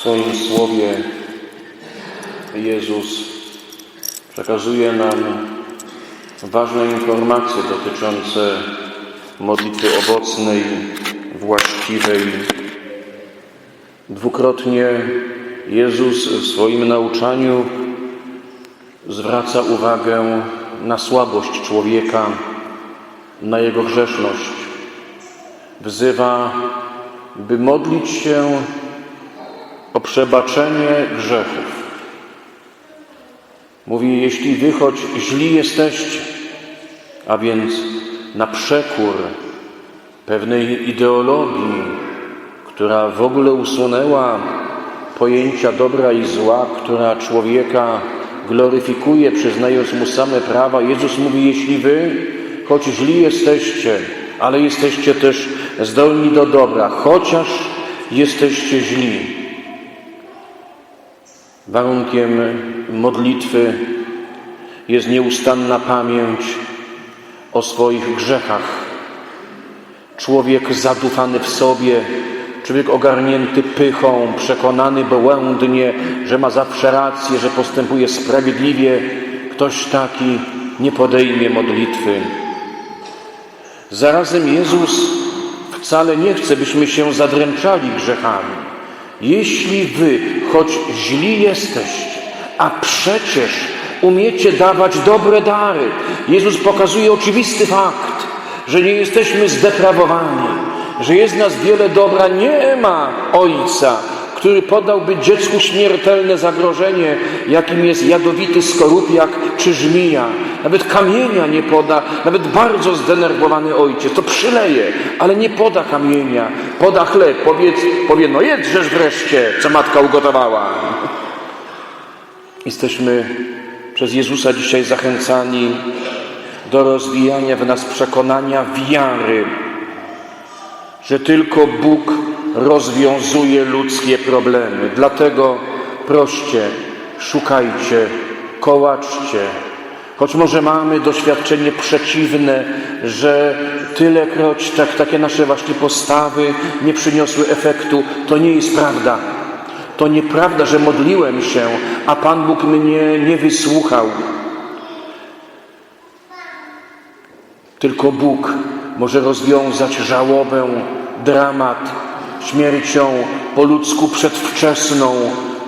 swoim słowie Jezus przekazuje nam ważne informacje dotyczące modlitwy owocnej, właściwej. Dwukrotnie Jezus w swoim nauczaniu zwraca uwagę na słabość człowieka, na jego grzeszność. Wzywa, by modlić się o przebaczenie grzechów. Mówi, jeśli wy choć źli jesteście, a więc na przekór pewnej ideologii, która w ogóle usunęła pojęcia dobra i zła, która człowieka gloryfikuje, przyznając mu same prawa. Jezus mówi, jeśli wy, choć źli jesteście, ale jesteście też zdolni do dobra, chociaż jesteście źli. Warunkiem modlitwy jest nieustanna pamięć o swoich grzechach. Człowiek zadufany w sobie, człowiek ogarnięty pychą, przekonany błędnie, że ma zawsze rację, że postępuje sprawiedliwie, ktoś taki nie podejmie modlitwy. Zarazem Jezus wcale nie chce, byśmy się zadręczali grzechami. Jeśli wy, choć źli jesteście, a przecież umiecie dawać dobre dary, Jezus pokazuje oczywisty fakt, że nie jesteśmy zdeprawowani, że jest nas wiele dobra, nie ma Ojca, który podałby dziecku śmiertelne zagrożenie, jakim jest jadowity skorupiak czy żmija. Nawet kamienia nie poda, nawet bardzo zdenerwowany ojciec. To przyleje, ale nie poda kamienia. Poda chleb, powiedz, powie, no jedrzesz wreszcie, co matka ugotowała. Jesteśmy przez Jezusa dzisiaj zachęcani do rozwijania w nas przekonania wiary, że tylko Bóg rozwiązuje ludzkie problemy. Dlatego proście, szukajcie, kołaczcie. Choć może mamy doświadczenie przeciwne, że tylekroć tak, takie nasze właśnie postawy nie przyniosły efektu, to nie jest prawda. To nieprawda, że modliłem się, a Pan Bóg mnie nie wysłuchał. Tylko Bóg może rozwiązać żałobę, dramat, śmiercią po ludzku przedwczesną,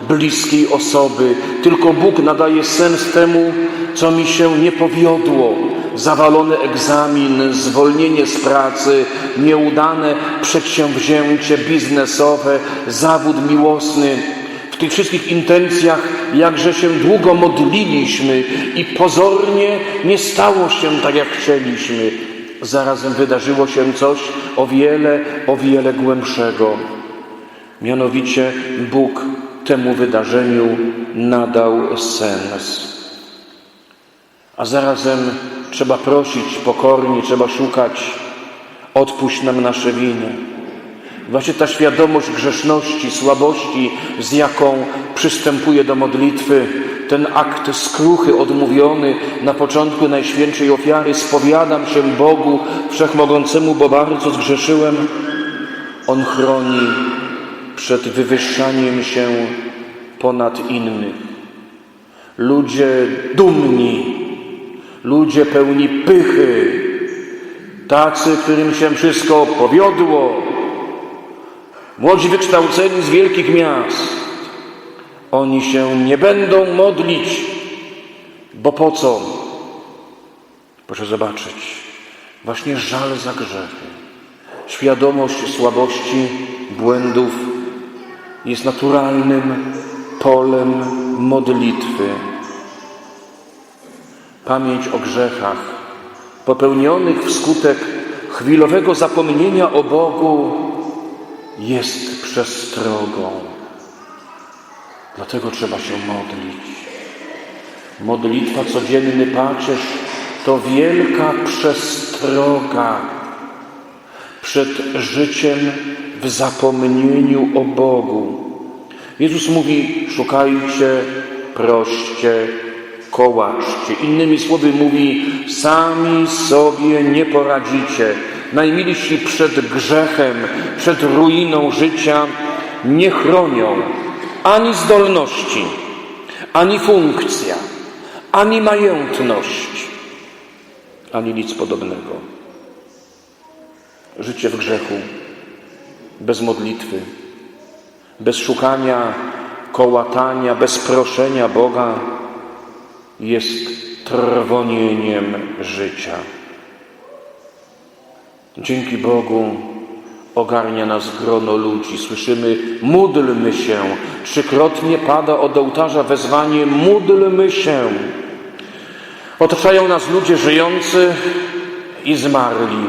bliskiej osoby. Tylko Bóg nadaje sens temu, co mi się nie powiodło. Zawalony egzamin, zwolnienie z pracy, nieudane przedsięwzięcie biznesowe, zawód miłosny. W tych wszystkich intencjach, jakże się długo modliliśmy i pozornie nie stało się tak, jak chcieliśmy. Zarazem wydarzyło się coś o wiele, o wiele głębszego. Mianowicie Bóg temu wydarzeniu nadał sens. A zarazem trzeba prosić pokornie, trzeba szukać, odpuść nam nasze winy. Właśnie ta świadomość grzeszności, słabości, z jaką przystępuje do modlitwy, ten akt skruchy odmówiony na początku Najświętszej Ofiary, spowiadam się Bogu Wszechmogącemu, bo bardzo zgrzeszyłem, On chroni przed wywyższaniem się ponad innych. Ludzie dumni, ludzie pełni pychy, tacy, którym się wszystko powiodło, młodzi wykształceni z wielkich miast, oni się nie będą modlić, bo po co? Proszę zobaczyć, właśnie żal za grzechy, świadomość słabości, błędów jest naturalnym polem modlitwy. Pamięć o grzechach popełnionych wskutek chwilowego zapomnienia o Bogu jest przestrogą. Dlatego trzeba się modlić. Modlitwa, codzienny pacierz to wielka przestroga przed życiem w zapomnieniu o Bogu. Jezus mówi: szukajcie, proście, kołaczcie. Innymi słowy mówi: sami sobie nie poradzicie. Najmilsi przed grzechem, przed ruiną życia nie chronią, ani zdolności, ani funkcja, ani majętność, ani nic podobnego. Życie w grzechu, bez modlitwy, bez szukania, kołatania, bez proszenia Boga jest trwonieniem życia. Dzięki Bogu ogarnia nas grono ludzi. Słyszymy, módlmy się. Trzykrotnie pada od ołtarza wezwanie, módlmy się. Otaczają nas ludzie żyjący i zmarli.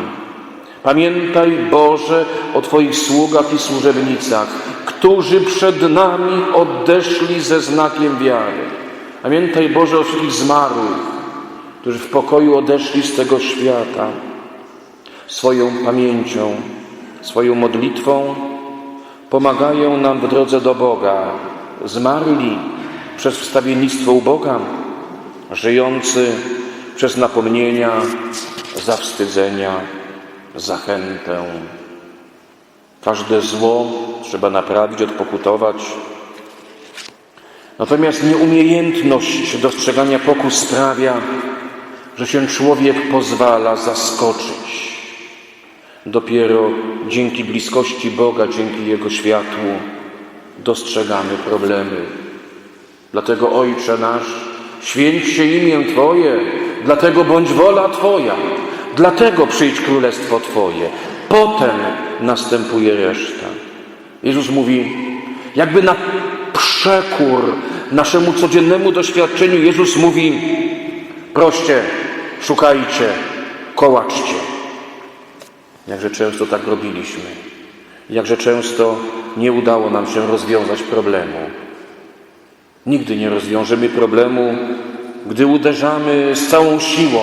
Pamiętaj, Boże, o Twoich sługach i służebnicach, którzy przed nami odeszli ze znakiem wiary. Pamiętaj, Boże, o wszystkich zmarłych, którzy w pokoju odeszli z tego świata swoją pamięcią, swoją modlitwą pomagają nam w drodze do Boga. Zmarli przez wstawiennictwo u Boga, żyjący przez napomnienia, zawstydzenia, zachętę. Każde zło trzeba naprawić, odpokutować. Natomiast nieumiejętność dostrzegania pokus sprawia, że się człowiek pozwala zaskoczyć. Dopiero dzięki bliskości Boga, dzięki Jego światłu dostrzegamy problemy. Dlatego Ojcze nasz, święć się imię Twoje, dlatego bądź wola Twoja, dlatego przyjdź królestwo Twoje. Potem następuje reszta. Jezus mówi, jakby na przekór naszemu codziennemu doświadczeniu, Jezus mówi, proście, szukajcie, kołaczcie. Jakże często tak robiliśmy. Jakże często nie udało nam się rozwiązać problemu. Nigdy nie rozwiążemy problemu, gdy uderzamy z całą siłą,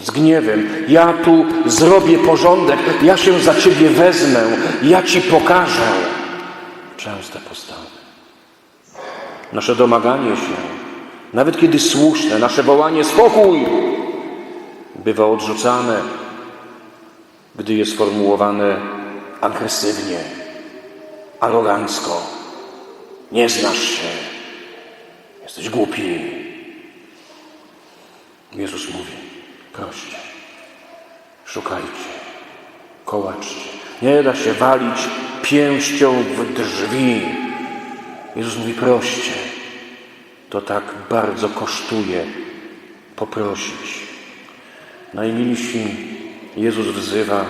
z gniewem. Ja tu zrobię porządek, ja się za ciebie wezmę, ja ci pokażę. Częste postawy. Nasze domaganie się, nawet kiedy słuszne, nasze wołanie spokój, bywa odrzucane gdy jest formułowane agresywnie, arogancko. Nie znasz się, jesteś głupi. Jezus mówi, proście, szukajcie, kołaczcie. Nie da się walić pięścią w drzwi. Jezus mówi, proście. To tak bardzo kosztuje poprosić. Najmilsi Jezus wzywa,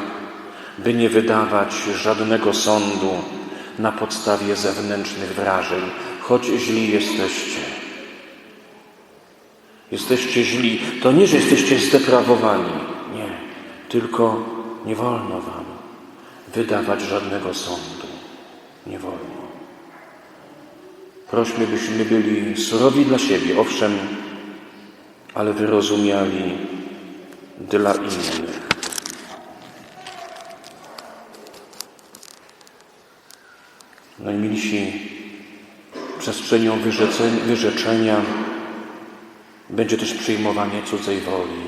by nie wydawać żadnego sądu na podstawie zewnętrznych wrażeń, choć źli jesteście. Jesteście źli. To nie, że jesteście zdeprawowani. Nie. Tylko nie wolno wam wydawać żadnego sądu. Nie wolno. Prośmy, byśmy byli surowi dla siebie, owszem, ale wyrozumiali dla innych. Najmilsi, przestrzenią wyrzeczenia będzie też przyjmowanie cudzej woli.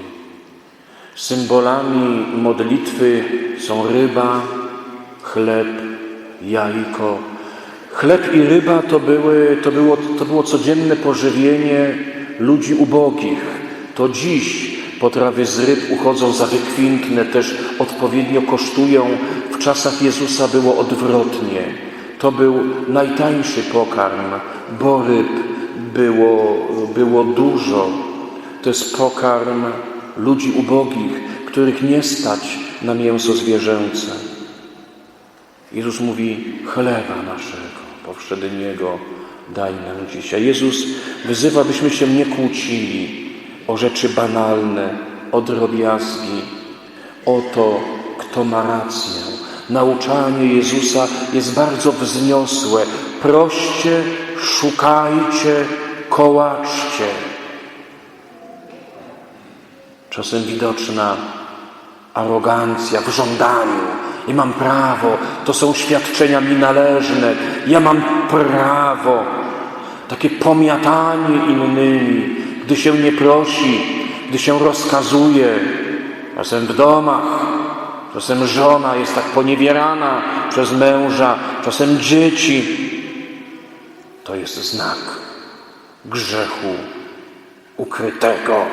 Symbolami modlitwy są ryba, chleb, jajko. Chleb i ryba to, były, to, było, to było codzienne pożywienie ludzi ubogich. To dziś potrawy z ryb uchodzą za wykwintne, też odpowiednio kosztują. W czasach Jezusa było odwrotnie. To był najtańszy pokarm, bo ryb było, było dużo. To jest pokarm ludzi ubogich, których nie stać na mięso zwierzęce. Jezus mówi: chleba naszego, powszedniego daj nam dzisiaj. Jezus wyzywa, byśmy się nie kłócili o rzeczy banalne, o drobiazgi, o to, kto ma rację, Nauczanie Jezusa jest bardzo wzniosłe. Proście, szukajcie, kołaczcie. Czasem widoczna arogancja w żądaniu. Nie mam prawo, to są świadczenia mi należne. Ja mam prawo. Takie pomiatanie innymi, gdy się nie prosi, gdy się rozkazuje, czasem w domach, Czasem żona jest tak poniewierana przez męża, czasem dzieci. to jest znak grzechu ukrytego.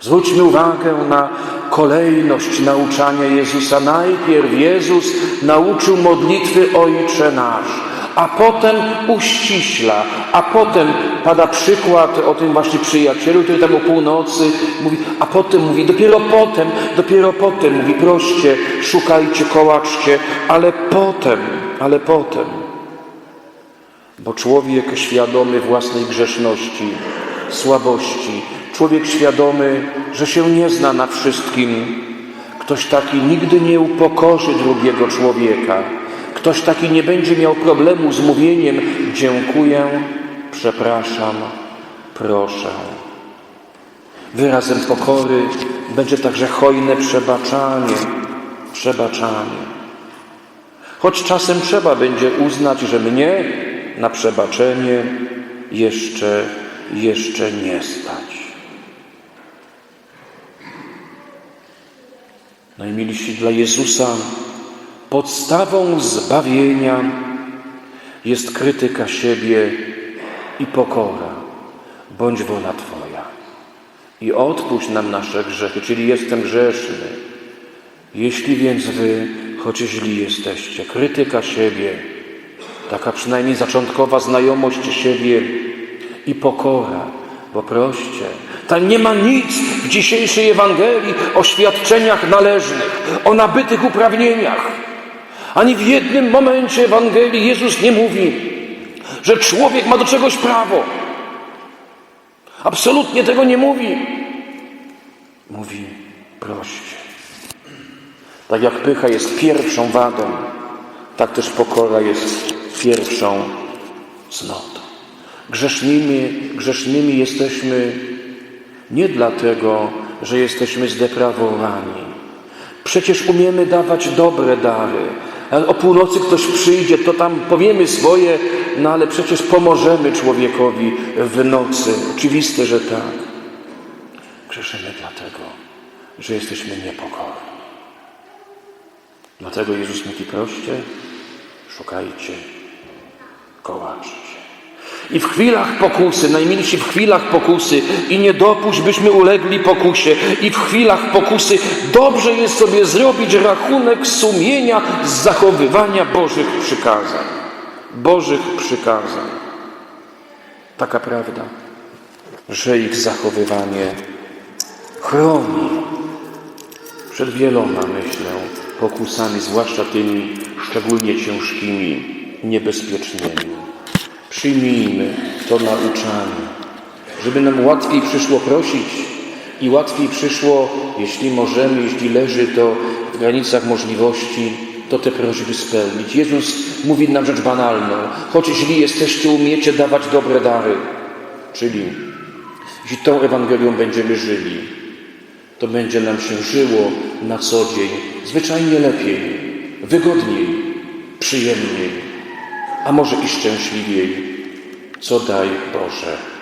Zwróćmy uwagę na kolejność nauczania Jezusa. Najpierw Jezus nauczył modlitwy Ojcze Nasz, a potem uściśla, a potem pada przykład o tym właśnie przyjacielu, który tam o północy mówi, a potem mówi, dopiero potem, dopiero potem mówi, proście, szukajcie, kołaczcie, ale potem, ale potem. Bo człowiek świadomy własnej grzeszności, słabości, człowiek świadomy, że się nie zna na wszystkim, ktoś taki nigdy nie upokorzy drugiego człowieka, ktoś taki nie będzie miał problemu z mówieniem dziękuję, przepraszam, proszę. Wyrazem pokory będzie także hojne przebaczanie, przebaczanie. Choć czasem trzeba będzie uznać, że mnie na przebaczenie jeszcze, jeszcze nie stać. Najmilsi dla Jezusa podstawą zbawienia jest krytyka siebie i pokora. Bądź wola Twoja. I odpuść nam nasze grzechy, czyli jestem grzeszny. Jeśli więc wy, choć źli jesteście, krytyka siebie, taka przynajmniej zaczątkowa znajomość siebie i pokora, bo proście, tam nie ma nic w dzisiejszej Ewangelii o świadczeniach należnych, o nabytych uprawnieniach. Ani w jednym momencie Ewangelii Jezus nie mówi, że człowiek ma do czegoś prawo. Absolutnie tego nie mówi. Mówi proście. Tak jak pycha jest pierwszą wadą, tak też pokora jest pierwszą cnotą. Grzesznymi, grzesznymi jesteśmy nie dlatego, że jesteśmy zdeprawowani. Przecież umiemy dawać dobre dary. O północy ktoś przyjdzie, to tam powiemy swoje, no ale przecież pomożemy człowiekowi w nocy. Oczywiste, że tak. Grzeszymy dlatego, że jesteśmy niepokorni. Dlatego Jezus mówi proście, szukajcie, kołaczcie. I w chwilach pokusy, najmilsi w chwilach pokusy, i nie dopuść, byśmy ulegli pokusie, i w chwilach pokusy dobrze jest sobie zrobić rachunek sumienia z zachowywania Bożych przykazań. Bożych przykazań. Taka prawda, że ich zachowywanie chroni przed wieloma, myślę, pokusami, zwłaszcza tymi szczególnie ciężkimi, niebezpiecznymi. Przyjmijmy to nauczanie, żeby nam łatwiej przyszło prosić i łatwiej przyszło, jeśli możemy, jeśli leży to w granicach możliwości, to te prośby spełnić. Jezus mówi nam rzecz banalną. Choć źli jesteście, umiecie dawać dobre dary. Czyli jeśli tą Ewangelią będziemy żyli, to będzie nam się żyło na co dzień zwyczajnie lepiej, wygodniej, przyjemniej, a może i szczęśliwiej. Co daj Boże